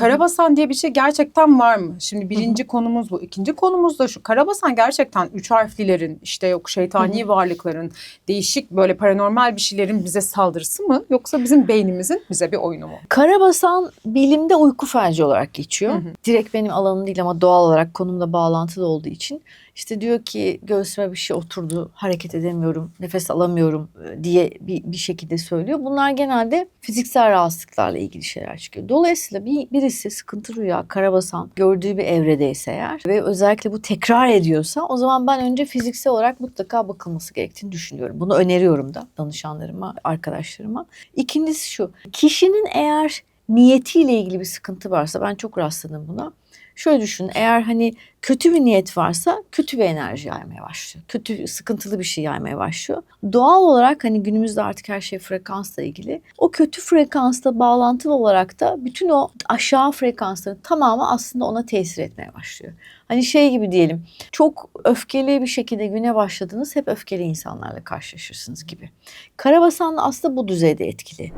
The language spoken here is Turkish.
Karabasan diye bir şey gerçekten var mı? Şimdi birinci konumuz bu. İkinci konumuz da şu. Karabasan gerçekten üç harflilerin işte yok şeytani varlıkların değişik böyle paranormal bir şeylerin bize saldırısı mı? Yoksa bizim beynimizin bize bir oyunu mu? Karabasan bilimde uyku felci olarak geçiyor. Hı hı. Direkt benim alanım değil ama doğal olarak konumla bağlantılı olduğu için. işte diyor ki göğsüme bir şey oturdu, hareket edemiyorum, nefes alamıyorum e, diye bir, bir şekilde söylüyor. Bunlar genelde fiziksel rahatsızlıklarla ilgili şeyler çıkıyor. Dolayısıyla bir, birisi sıkıntı rüya, karabasan gördüğü bir evredeyse eğer ve özellikle bu tekrar ediyorsa o zaman ben önce fiziksel olarak mutlaka bakılması gerektiğini düşünüyorum. Bunu öneriyorum da danışanlarıma, arkadaşlarıma. İkincisi şu, kişinin eğer niyetiyle ilgili bir sıkıntı varsa ben çok rastladım buna. Şöyle düşün eğer hani kötü bir niyet varsa kötü bir enerji yaymaya başlıyor. Kötü sıkıntılı bir şey yaymaya başlıyor. Doğal olarak hani günümüzde artık her şey frekansla ilgili. Kötü frekansta bağlantılı olarak da bütün o aşağı frekansların tamamı aslında ona tesir etmeye başlıyor. Hani şey gibi diyelim çok öfkeli bir şekilde güne başladınız hep öfkeli insanlarla karşılaşırsınız gibi. Karabasan da aslında bu düzeyde etkili.